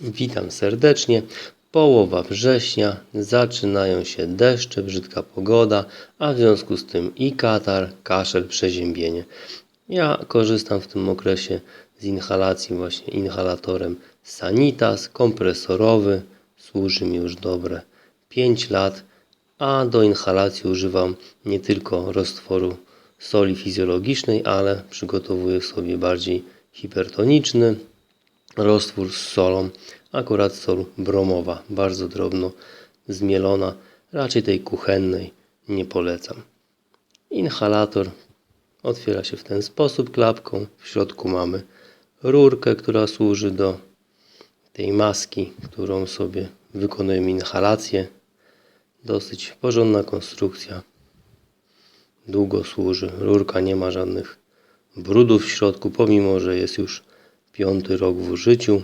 Witam serdecznie. Połowa września, zaczynają się deszcze, brzydka pogoda, a w związku z tym i katar, kaszel, przeziębienie. Ja korzystam w tym okresie z inhalacji właśnie inhalatorem Sanitas, kompresorowy, służy mi już dobre 5 lat, a do inhalacji używam nie tylko roztworu soli fizjologicznej, ale przygotowuję sobie bardziej hipertoniczny, roztwór z solą, akurat sol bromowa, bardzo drobno zmielona, raczej tej kuchennej nie polecam. Inhalator otwiera się w ten sposób klapką, w środku mamy rurkę, która służy do tej maski, którą sobie wykonujemy inhalację. Dosyć porządna konstrukcja, długo służy, rurka nie ma żadnych brudów w środku, pomimo że jest już piąty rok w użyciu.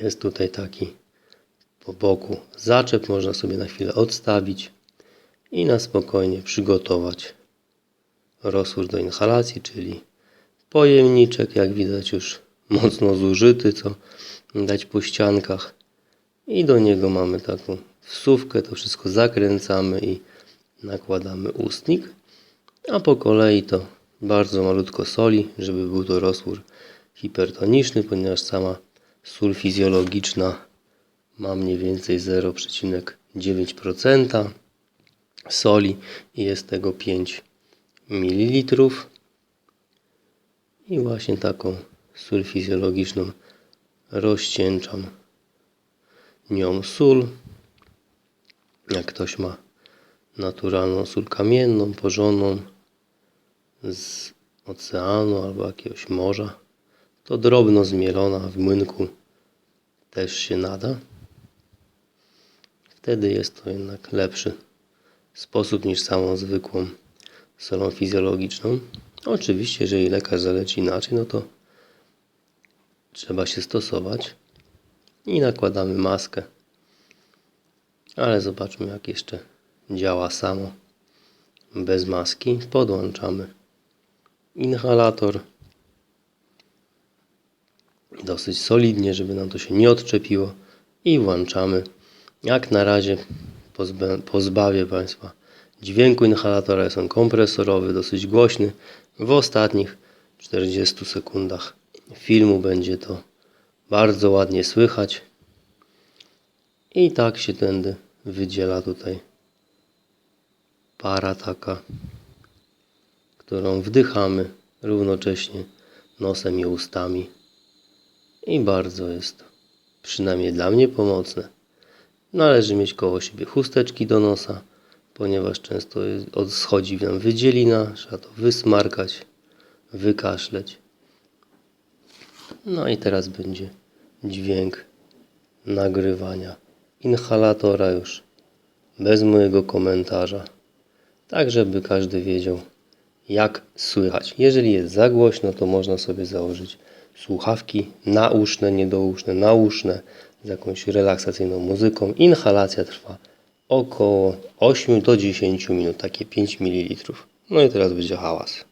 Jest tutaj taki po boku zaczep, można sobie na chwilę odstawić i na spokojnie przygotować roztwór do inhalacji, czyli pojemniczek, jak widać już mocno zużyty, co dać po ściankach i do niego mamy taką wsówkę, to wszystko zakręcamy i nakładamy ustnik, a po kolei to bardzo malutko soli, żeby był to roztwór hipertoniczny, ponieważ sama sól fizjologiczna ma mniej więcej 0,9% soli i jest tego 5 ml. I właśnie taką sól fizjologiczną rozcieńczam nią sól. Jak ktoś ma naturalną sól kamienną, porządną z oceanu albo jakiegoś morza, to drobno zmielona w młynku też się nada. Wtedy jest to jednak lepszy sposób niż samą zwykłą solą fizjologiczną. Oczywiście, jeżeli lekarz zaleci inaczej, no to trzeba się stosować i nakładamy maskę. Ale zobaczmy, jak jeszcze działa samo bez maski. Podłączamy inhalator dosyć solidnie, żeby nam to się nie odczepiło i włączamy. Jak na razie pozbawię Państwa dźwięku inhalatora, jest on kompresorowy, dosyć głośny. W ostatnich 40 sekundach filmu będzie to bardzo ładnie słychać. I tak się tędy wydziela tutaj para taka, którą wdychamy równocześnie nosem i ustami. I bardzo jest to, przynajmniej dla mnie, pomocne. Należy mieć koło siebie chusteczki do nosa, ponieważ często schodzi nam wydzielina, trzeba to wysmarkać, wykaszleć. No i teraz będzie dźwięk nagrywania inhalatora już bez mojego komentarza, tak żeby każdy wiedział jak słychać. Jeżeli jest za głośno, to można sobie założyć słuchawki nauszne, niedouszne, nauszne z jakąś relaksacyjną muzyką. Inhalacja trwa około 8 do 10 minut, takie 5 ml. No i teraz będzie hałas.